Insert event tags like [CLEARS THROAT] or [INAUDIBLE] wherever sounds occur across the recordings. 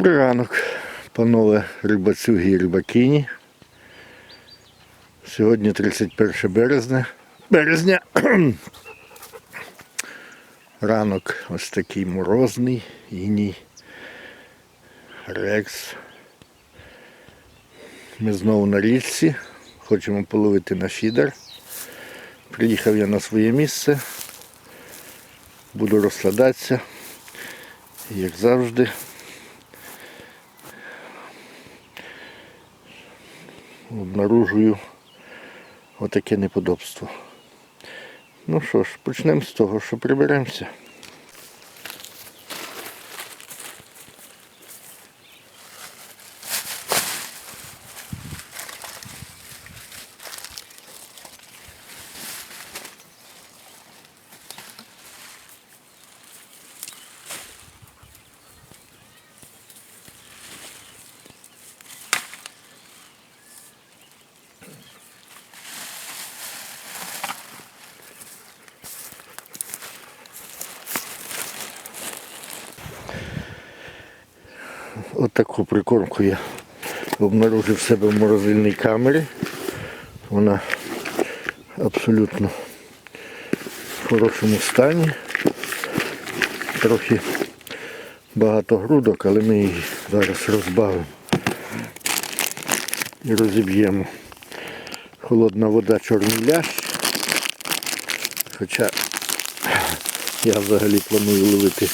Добрий ранок, панове рибацюги і рибакині. Сьогодні 31 березня. Березня. [CLEARS THROAT] Ранок ось такий морозний, іній. Рекс. Ми знову на річці. Хочемо половити на фідер. Приїхав я на своє місце. Буду розкладатися. Як завжди. Обнаружую отаке неподобство. Ну що ж, почнемо з того, що приберемося. Таку прикормку я обнаружив себе в морозильній камері. Вона абсолютно в хорошому стані. Трохи багато грудок, але ми її зараз розбавимо і розіб'ємо. Холодна вода чорний лящ. Хоча я взагалі планую ловити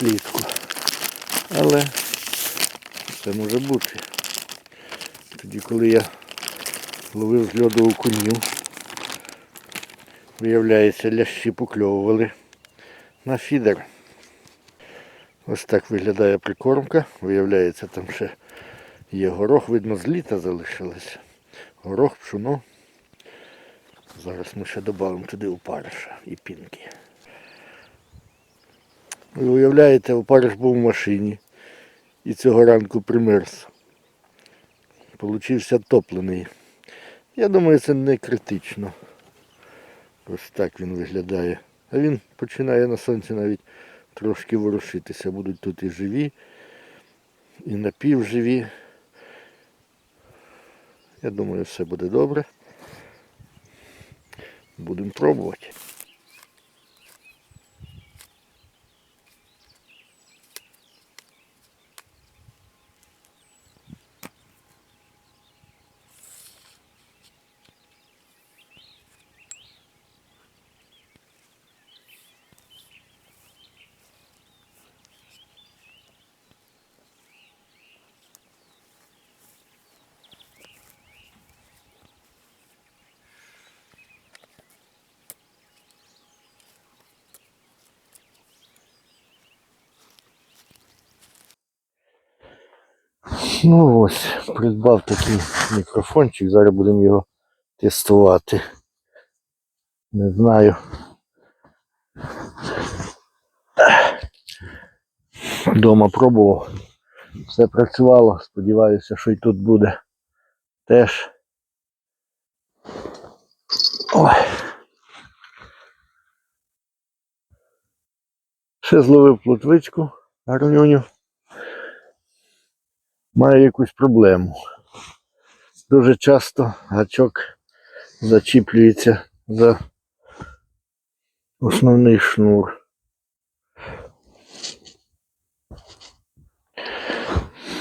плітку. Але це може бути. Тоді, коли я ловив з льоду окуню, виявляється, лящі покльовували на фідер. Ось так виглядає прикормка. Виявляється, там ще є горох, видно, з літа залишилося. Горох, пшоно. Зараз ми ще додамо туди опариша і пінки. Ви уявляєте, опариш був в машині і цього ранку примерз. Получився топлений. Я думаю, це не критично. Ось так він виглядає. А він починає на сонці навіть трошки ворушитися. Будуть тут і живі, і напівживі. Я думаю, все буде добре. Будемо пробувати. Ну ось, придбав такий мікрофончик, зараз будемо його тестувати. Не знаю. Дома пробував. Все працювало, сподіваюся, що і тут буде теж. Ой. Ще зловив плотвичку гарнюню. Маю якусь проблему. Дуже часто гачок зачіплюється за основний шнур.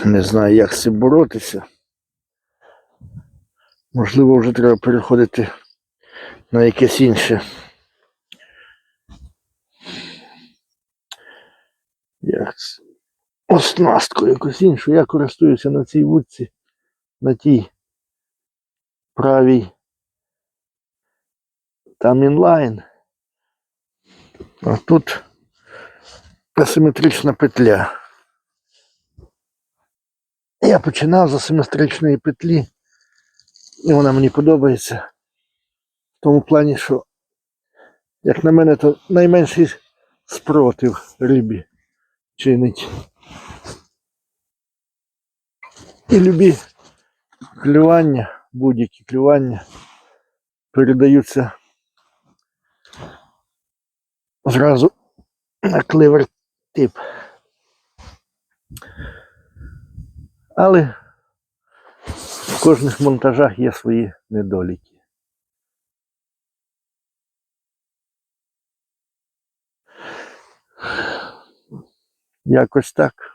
Не знаю, як з цим боротися. Можливо, вже треба переходити на якесь інше. Як це? Оснастку якусь іншу. Я користуюся на цій вудці, на тій правій. Там інлайн. А тут асиметрична петля. Я починав з асиметричної петлі, і вона мені подобається. В тому плані, що, як на мене, то найменший спротив рибі чинить. І любі клювання, будь-які клювання передаються зразу на кливер тип. Але в кожних монтажах є свої недоліки. Якось так.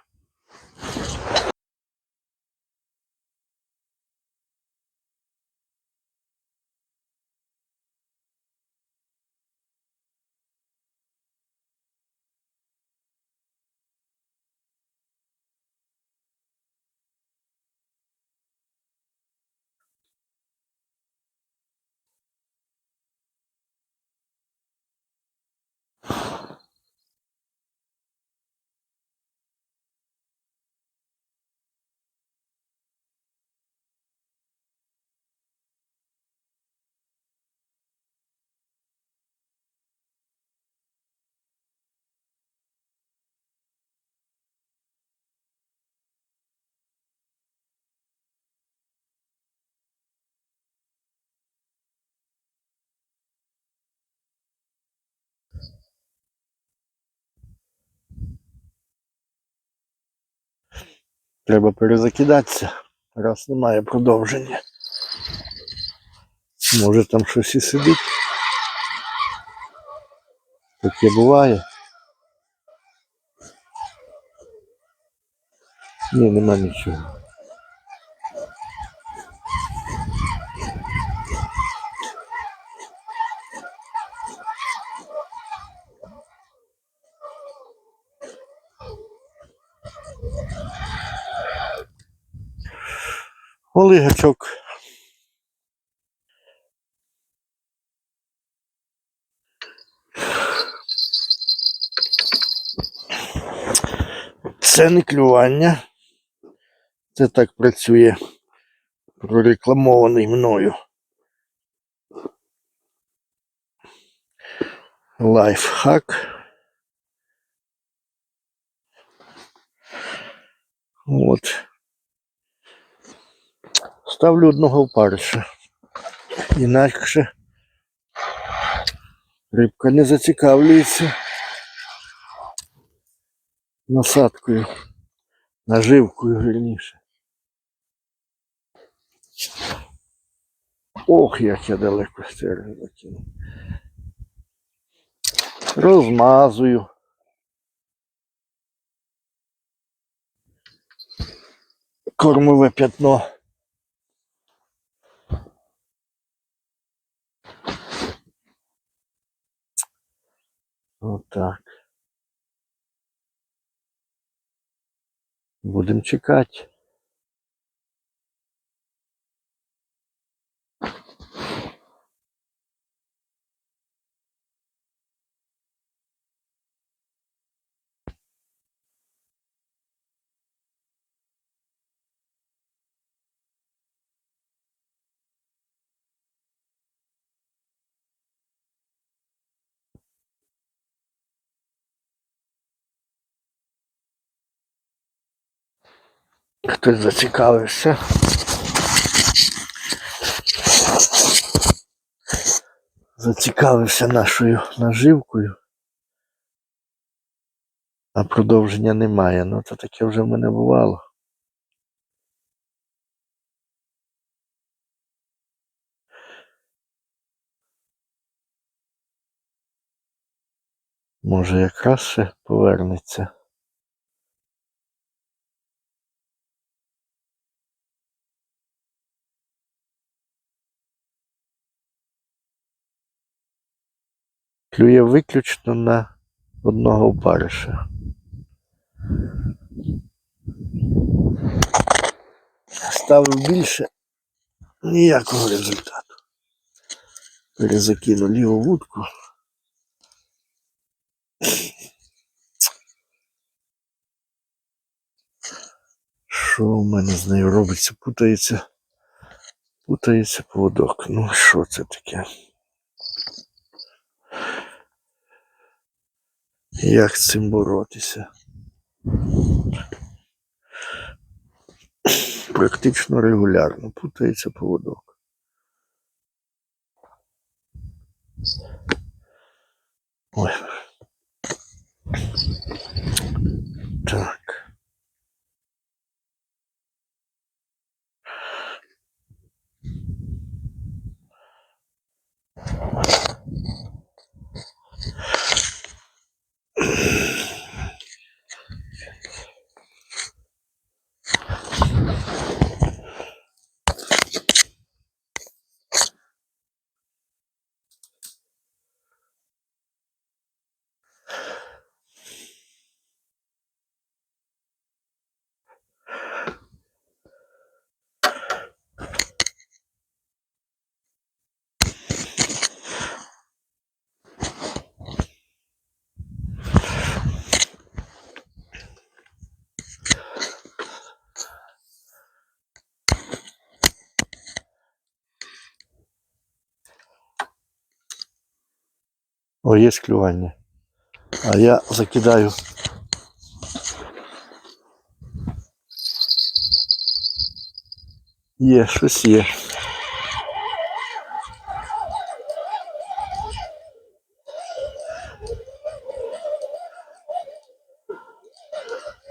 Треба перезакидатися, раз немає продовження. Може там щось і сидить. Таке буває. Ні, нема нічого. Голий гачок. Це не клювання. Це так працює прорекламований мною. Лайфхак. От. Ставлю одного опариша. Інакше рибка не зацікавлюється насадкою, наживкою вірніше. Ох, як я далеко стерео закинув. Розмазую. Кормове п'ятно. Отак. Будемо чекати. Хтось зацікавився. Зацікавився нашою наживкою. А продовження немає. Ну, то таке вже в мене бувало. Може, якраз ще повернеться. Клює виключно на одного опариша. Ставив більше ніякого результату. Перезакину ліву вудку. Що в мене з нею робиться? Путається. Путається поводок. Ну що це таке? Як з цим боротися? Практично регулярно путається поводок. Ой. Так. О, є клювання. А я закидаю. Є, щось є.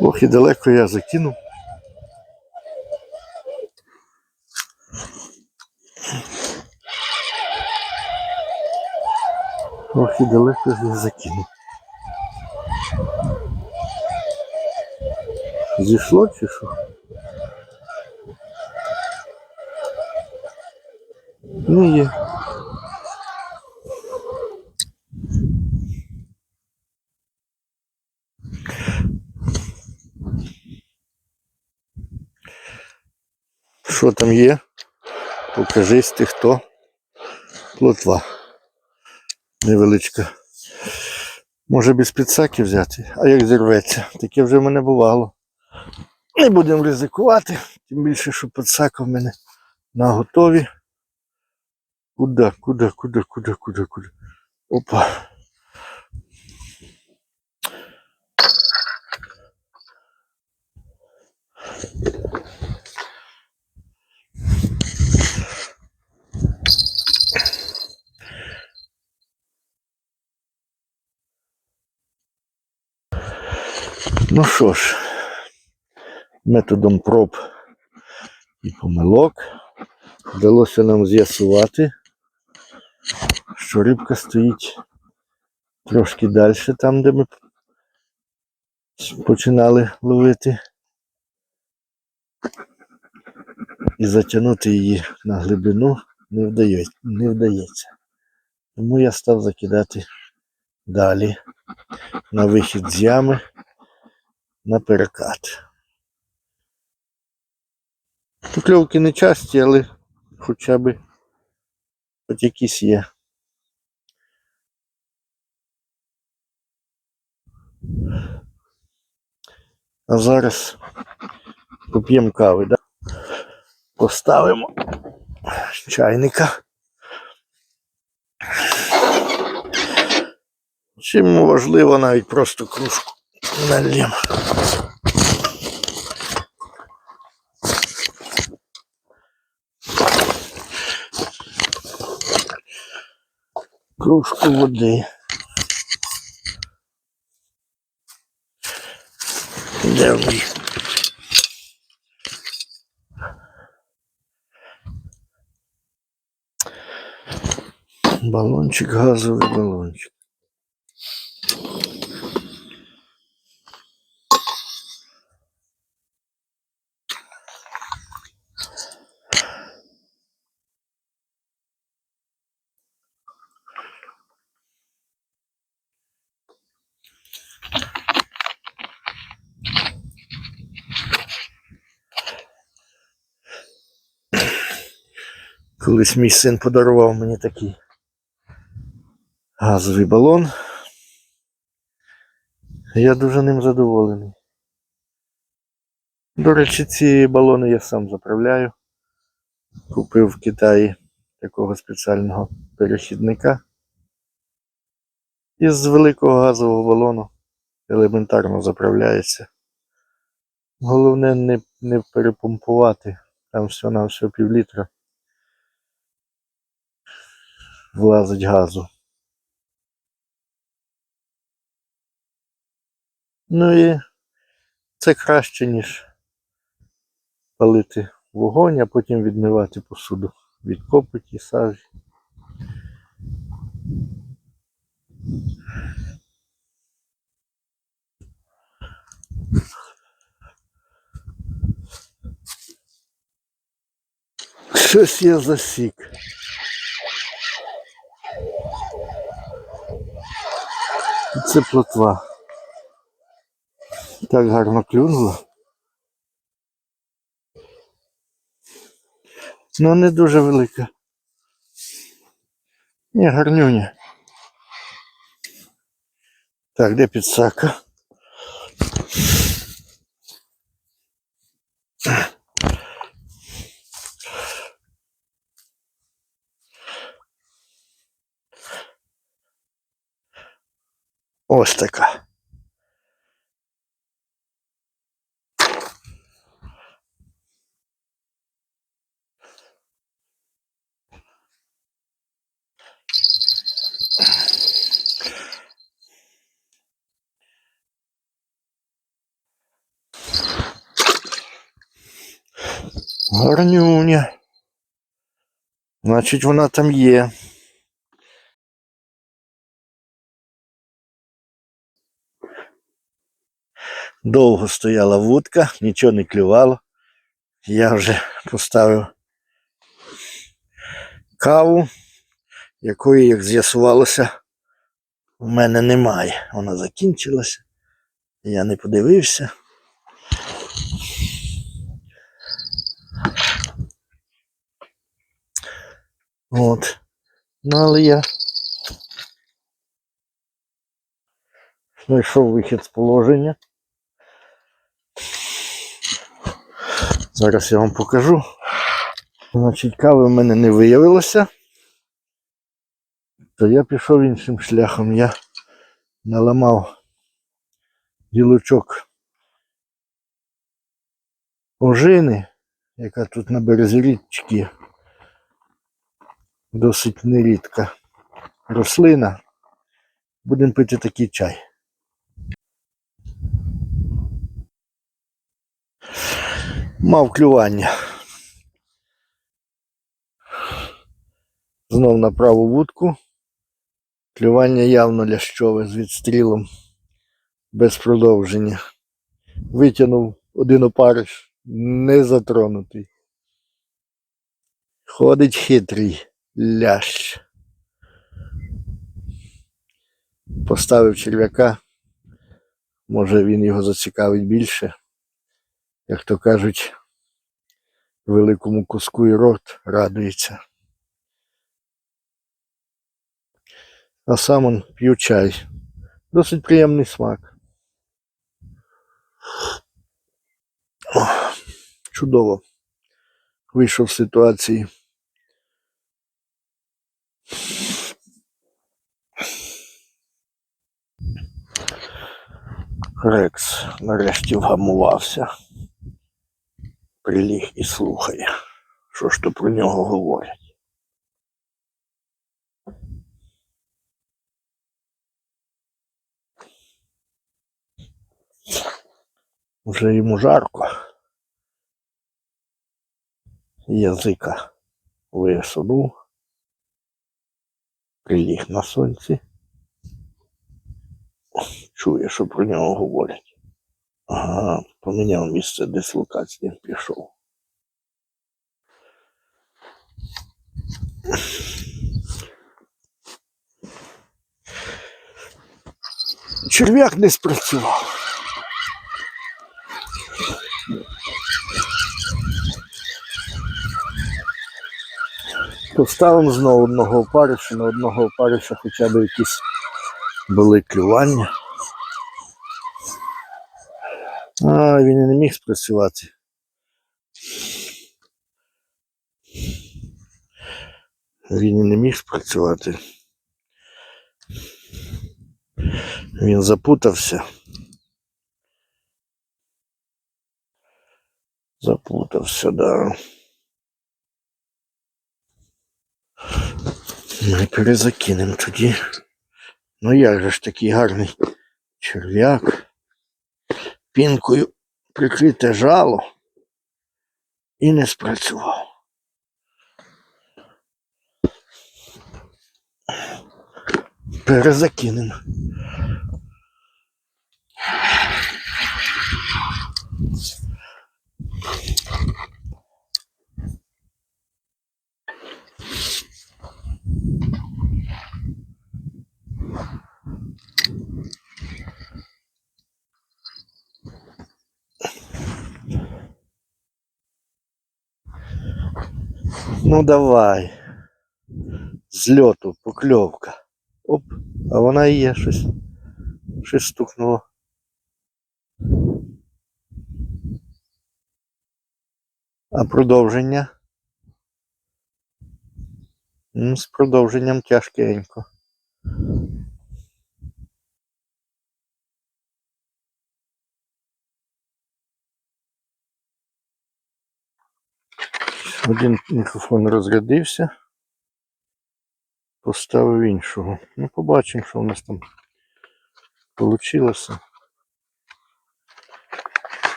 Ох, і далеко я закинув. І далеко я закинув. Зійшло чи що? Ну є. Що там є? Покажись ти хто. Плотва. Невеличка. Може без підсаки взяти, а як зірветься, таке вже в мене бувало. Не будемо ризикувати, тим більше, що підсака в мене на готові. Куда, куди, куди, куди, куди, куди. Опа. Ну що ж, методом проб і помилок вдалося нам з'ясувати, що рибка стоїть трошки далі, там, де ми починали ловити. І затягнути її на глибину не вдається. Не вдається. Тому я став закидати далі на вихід з ями на перекат. Покльовки не часті, але хоча б хоч якісь є. А зараз поп'ємо кави, да? поставимо чайника. Чим важливо навіть просто кружку нальємо. Кружку води. Де них? Балончик, газовий балончик. Колись мій син подарував мені такий газовий балон. Я дуже ним задоволений. До речі, ці балони я сам заправляю. Купив в Китаї такого спеціального перехідника. Із великого газового балону елементарно заправляється. Головне не, не перепомпувати. Там все на все пів літра. Влазить газу. Ну і це краще, ніж палити вогонь, а потім відмивати посуду від копоті, сажі. Щось я засік. Це плотва. Так гарно клюнуло. Ну не дуже велика. Ні, гарнюня. Так, де підсака? Ось така. Гарнюня. Значить, вона там є. Довго стояла вудка, нічого не клювало. Я вже поставив каву, якої, як з'ясувалося, у мене немає. Вона закінчилася. Я не подивився. От. Ну, але я знайшов вихід з положення. Зараз я вам покажу. Значить, кави в мене не виявилося. То я пішов іншим шляхом. Я наламав ділочок ожини, яка тут на березі річки досить нерідка рослина. Будемо пити такий чай. Мав клювання. Знов на праву вудку. Клювання явно лящове з відстрілом без продовження. Витягнув один опариш, не затронутий. Ходить хитрий лящ. Поставив черв'яка. Може він його зацікавить більше. Як то кажуть, великому куску і рот радується. А сам он п'ю чай. Досить приємний смак. О, чудово. Вийшов з ситуації. Рекс нарешті вгамувався. Приліг і слухає, що ж то про нього говорять. Вже йому жарко. Язика висунув. Приліг на сонці. Чує, що про нього говорять. Ага, поміняв місце дислокації, пішов. Черв'як не спрацював. Поставимо знову одного опариша, на одного опариша хоча б якісь були клювання. А, він і не міг спрацювати. Він і не міг спрацювати. Він запутався. Запутався, да. Ми перезакинемо тоді. Ну як же ж такий гарний черв'як. Пінкою прикрите жало і не спрацював. Перезакинемо. Ну давай. Зльоту, льоту, покльовка. Оп, а вона і є щось. Щось стукнуло. А продовження? Ну, з продовженням тяжкенько. Один мікрофон розрядився. Поставив іншого. Ну, побачимо, що у нас там вийшло.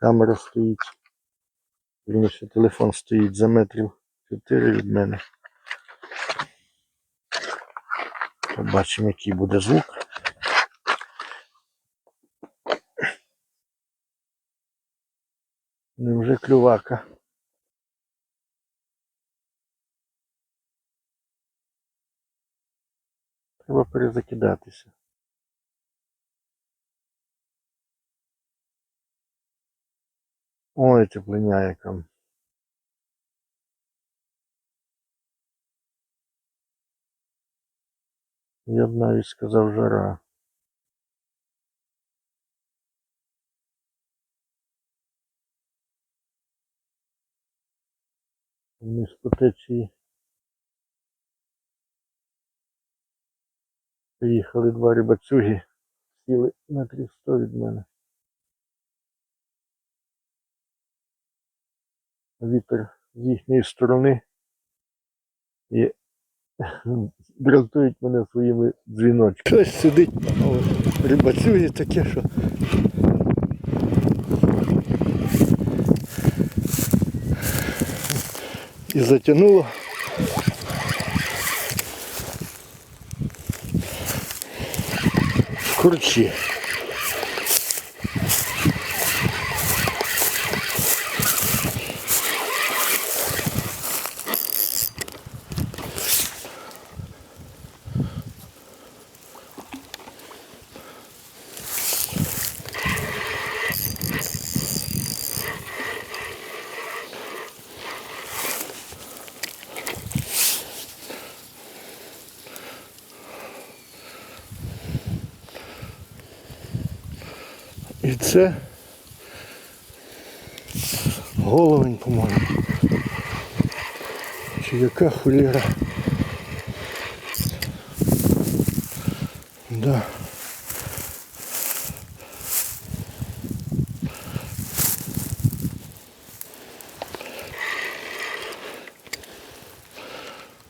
Камера стоїть. Вірніше, телефон стоїть за метрів 4 від мене. Побачимо, який буде звук. Невже клювака? Треба перезакидатися. Ой, теплиня яка. Я б навіть сказав жара. Вниз по течії. Приїхали два рибацюги, сіли метрів сто від мене. Вітер з їхньої сторони і [LAUGHS] дратують мене своїми дзвіночками. Хтось сидить, рибацює таке, що. І затягнуло. Корчі. Це головень, по-моєму. Чи яка холера? Да.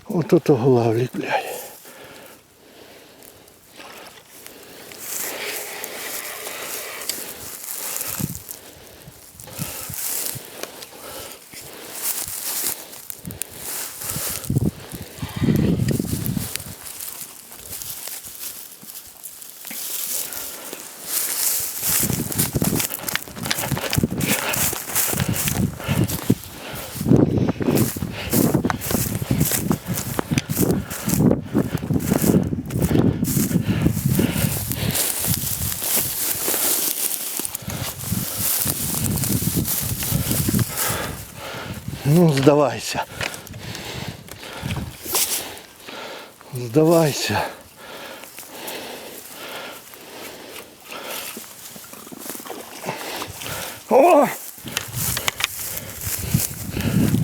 От ото голавлік, блядь. Ну, здавайся. Здавайся. О!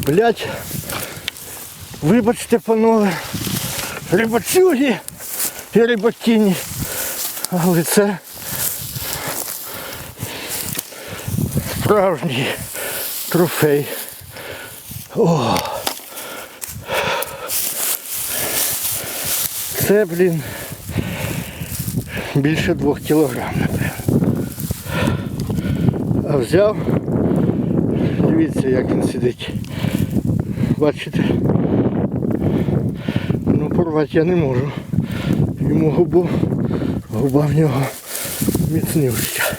Блять. Вибачте, панове. Рибацюги і рибакіні. Але це справжній трофей. О. Це, блін, більше двох кілограм, напевно. А взяв, дивіться, як він сидить. Бачите? Ну, порвати я не можу. Йому губу, губа в нього міцнюща.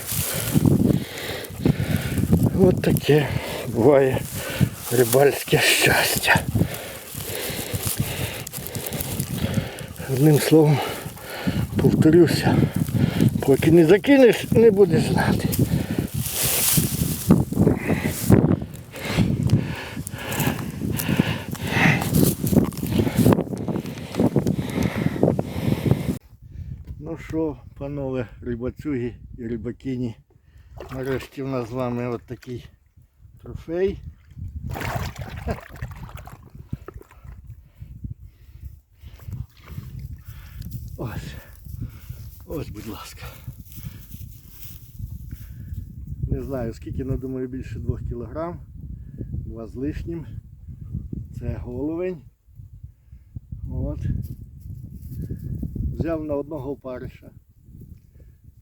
От таке буває рибальське щастя. Одним словом, повторюся, поки не закинеш, не будеш знати. Ну що, панове рибацюги і рибакині, нарешті в нас з вами от такий трофей. Ось. Ось, будь ласка. Не знаю скільки, але думаю більше 2 кілограм. Два з лишнім. Це головень. От. Взяв на одного опариша.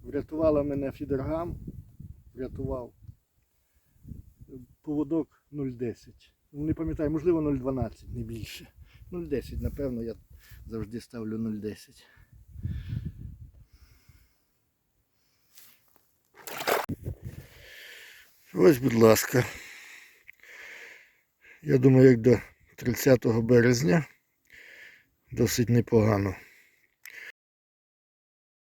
Врятувала мене фідергам. Врятував. Поводок 0,10. Ну, Не пам'ятаю, можливо 0,12, не більше. 0,10, напевно, я завжди ставлю 0,10. Ось, будь ласка. Я думаю, як до 30 березня досить непогано.